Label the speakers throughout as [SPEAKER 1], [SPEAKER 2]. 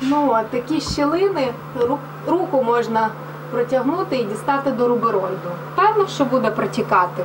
[SPEAKER 1] Ну, а такі щілини ру- руку можна протягнути і дістати до рубероїду. Певно, що буде протікати.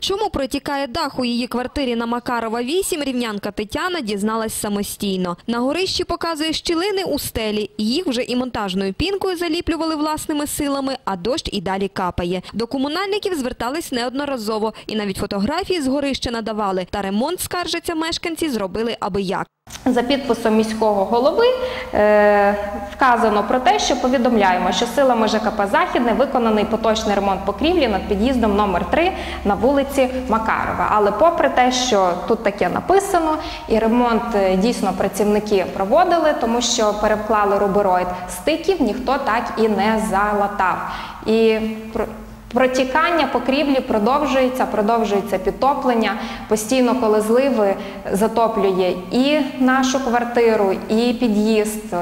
[SPEAKER 2] Чому протікає дах у її квартирі на Макарова 8, рівнянка Тетяна дізналась самостійно. На горищі показує щілини у стелі. Їх вже і монтажною пінкою заліплювали власними силами, а дощ і далі капає. До комунальників звертались неодноразово і навіть фотографії з горища надавали. Та ремонт, скаржаться мешканці, зробили аби як.
[SPEAKER 3] За підписом міського голови е, вказано про те, що повідомляємо, що силами ЖКП Західне виконаний поточний ремонт покрівлі над під'їздом номер 3 на вулиці Макарова. Але попри те, що тут таке написано, і ремонт е, дійсно працівники проводили, тому що переклали рубероїд стиків, ніхто так і не залатав. І Протікання покрівлі продовжується, продовжується підтоплення. Постійно, коли зливи затоплює і нашу квартиру, і під'їзд.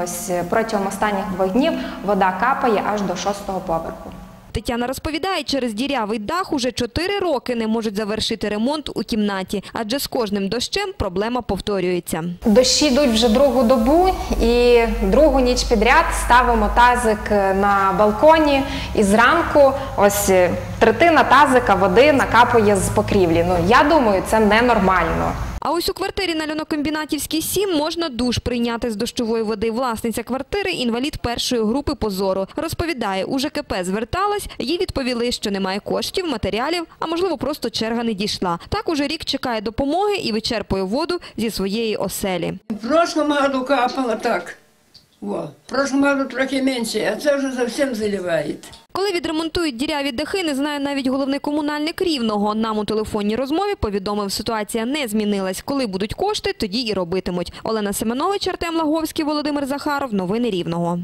[SPEAKER 3] Протягом останніх двох днів вода капає аж до шостого поверху.
[SPEAKER 2] Тетяна розповідає, через дірявий дах уже чотири роки не можуть завершити ремонт у кімнаті, адже з кожним дощем проблема повторюється.
[SPEAKER 3] Дощі йдуть вже другу добу, і другу ніч підряд ставимо тазик на балконі. І зранку ось третина тазика води накапує з покрівлі. Ну я думаю, це ненормально.
[SPEAKER 2] А ось у квартирі на Льонокомбінатівській 7 можна душ прийняти з дощової води. Власниця квартири – інвалід першої групи позору. Розповідає, у ЖКП зверталась, їй відповіли, що немає коштів, матеріалів, а можливо просто черга не дійшла. Так уже рік чекає допомоги і вичерпує воду зі своєї оселі.
[SPEAKER 4] В прошлом году капало так. Во. В прошлом году трохи меньше, а це вже зовсім заливає.
[SPEAKER 2] Коли відремонтують діряві дахи, не знає навіть головний комунальник Рівного. Нам у телефонній розмові повідомив, ситуація не змінилась. Коли будуть кошти, тоді і робитимуть. Олена Семенович, Артем Лаговський, Володимир Захаров. Новини Рівного.